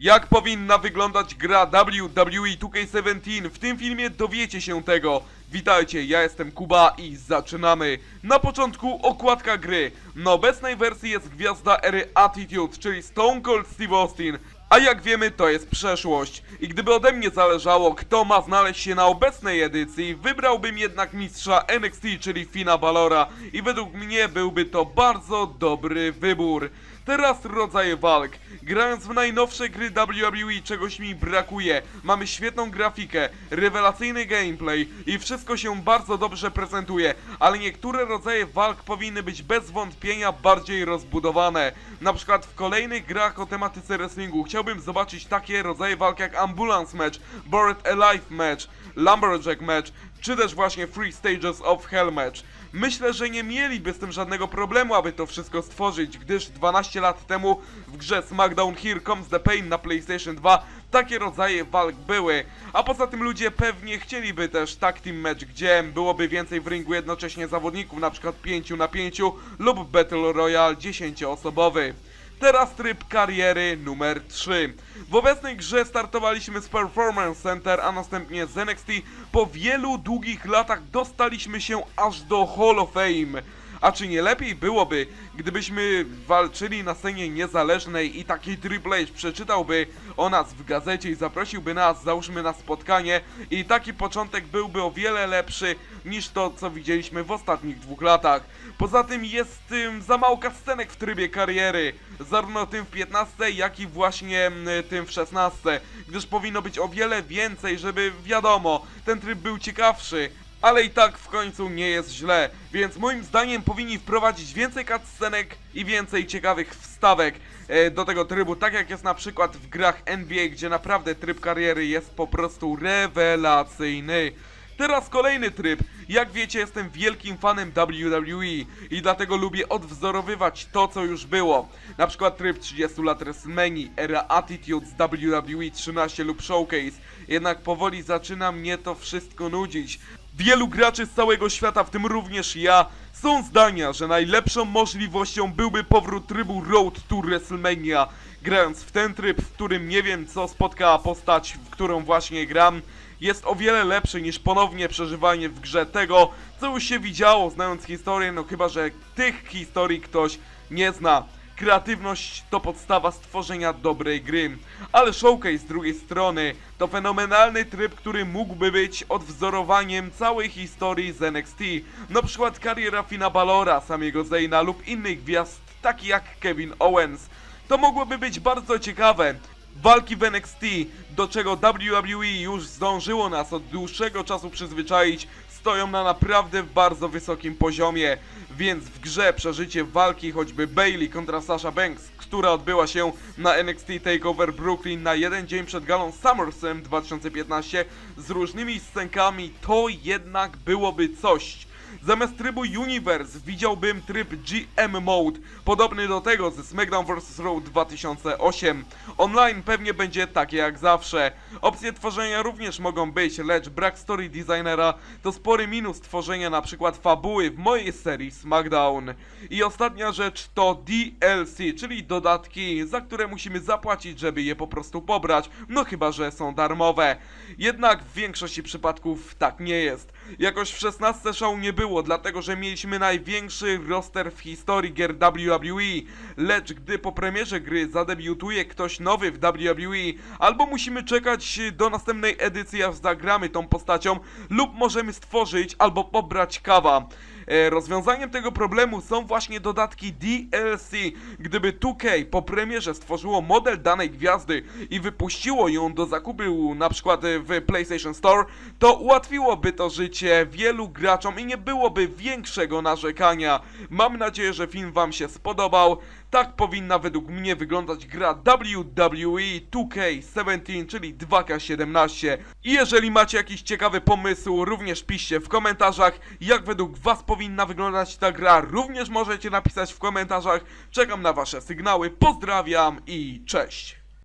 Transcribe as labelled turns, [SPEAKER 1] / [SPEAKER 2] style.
[SPEAKER 1] Jak powinna wyglądać gra WWE 2K17? W tym filmie dowiecie się tego. Witajcie, ja jestem Kuba i zaczynamy. Na początku okładka gry. Na obecnej wersji jest gwiazda ery Attitude, czyli Stone Cold Steve Austin. A jak wiemy, to jest przeszłość. I gdyby ode mnie zależało, kto ma znaleźć się na obecnej edycji, wybrałbym jednak mistrza NXT, czyli Fina Balora. I według mnie byłby to bardzo dobry wybór. Teraz rodzaje walk. Grając w najnowsze gry WWE czegoś mi brakuje. Mamy świetną grafikę, rewelacyjny gameplay i wszystko się bardzo dobrze prezentuje, ale niektóre rodzaje walk powinny być bez wątpienia bardziej rozbudowane. Na przykład w kolejnych grach o tematyce wrestlingu chciałbym zobaczyć takie rodzaje walk jak Ambulance Match, Buried Alive Match, Lumberjack Match, czy też właśnie Free Stages of Hell Match. Myślę, że nie mieliby z tym żadnego problemu, aby to wszystko stworzyć, gdyż 12 lat temu w grze SmackDown Here Comes the Pain na PlayStation 2 takie rodzaje walk były. A poza tym ludzie pewnie chcieliby też tag team match, gdzie byłoby więcej w ringu jednocześnie zawodników, przykład 5 na 5 lub Battle Royale 10-osobowy. Teraz tryb kariery numer 3. W obecnej grze startowaliśmy z Performance Center, a następnie z NXT. Po wielu długich latach dostaliśmy się aż do Hall of Fame. A czy nie lepiej byłoby, gdybyśmy walczyli na scenie niezależnej i taki Triple H przeczytałby o nas w gazecie i zaprosiłby nas, załóżmy na spotkanie i taki początek byłby o wiele lepszy niż to, co widzieliśmy w ostatnich dwóch latach. Poza tym jest tym za mało scenek w trybie kariery, zarówno tym w 15, jak i właśnie tym w 16, gdyż powinno być o wiele więcej, żeby wiadomo, ten tryb był ciekawszy. Ale i tak w końcu nie jest źle, więc moim zdaniem powinni wprowadzić więcej cutscenek i więcej ciekawych wstawek e, do tego trybu, tak jak jest na przykład w grach NBA, gdzie naprawdę tryb kariery jest po prostu rewelacyjny. Teraz kolejny tryb. Jak wiecie, jestem wielkim fanem WWE i dlatego lubię odwzorowywać to, co już było. Na przykład tryb 30 lat WrestleMania, era Attitude z WWE 13 lub Showcase. Jednak powoli zaczyna mnie to wszystko nudzić. Wielu graczy z całego świata, w tym również ja, są zdania, że najlepszą możliwością byłby powrót trybu Road to WrestleMania. Grając w ten tryb, w którym nie wiem co spotka postać, w którą właśnie gram, jest o wiele lepszy niż ponownie przeżywanie w grze tego, co już się widziało, znając historię, no chyba, że tych historii ktoś nie zna. Kreatywność to podstawa stworzenia dobrej gry, ale Showcase z drugiej strony to fenomenalny tryb, który mógłby być odwzorowaniem całej historii z NXT, na przykład kariera Fina Balora, samego Zayna lub innych gwiazd, takich jak Kevin Owens. To mogłoby być bardzo ciekawe. Walki w NXT, do czego WWE już zdążyło nas od dłuższego czasu przyzwyczaić, stoją na naprawdę bardzo wysokim poziomie, więc w grze przeżycie walki choćby Bailey kontra Sasha Banks, która odbyła się na NXT TakeOver Brooklyn na jeden dzień przed galą SummerSlam 2015 z różnymi scenkami, to jednak byłoby coś. Zamiast trybu Universe widziałbym tryb GM Mode, podobny do tego ze SmackDown vs. Raw 2008. Online pewnie będzie takie jak zawsze. Opcje tworzenia również mogą być, lecz brak story designera to spory minus tworzenia przykład fabuły w mojej serii SmackDown. I ostatnia rzecz to DLC, czyli dodatki, za które musimy zapłacić, żeby je po prostu pobrać, no chyba, że są darmowe. Jednak w większości przypadków tak nie jest. Jakoś w 16 show nie było, dlatego że mieliśmy największy roster w historii gier WWE, lecz gdy po premierze gry zadebiutuje ktoś nowy w WWE, albo musimy czekać do następnej edycji, aż zagramy tą postacią, lub możemy stworzyć albo pobrać kawa. E, Rozwiązaniem tego problemu są właśnie dodatki DLC. Gdyby 2K po premierze stworzyło model danej gwiazdy i wypuściło ją do zakupu na przykład e, w PlayStation Store, to ułatwiłoby to życie wielu graczom i nie byłoby większego narzekania. Mam nadzieję, że film wam się spodobał. Tak powinna według mnie wyglądać gra WWE 2K17, czyli 2K17. I jeżeli macie jakiś ciekawy pomysł, również piszcie w komentarzach, jak według was powinna wyglądać ta gra. Również możecie napisać w komentarzach. Czekam na wasze sygnały. Pozdrawiam i cześć.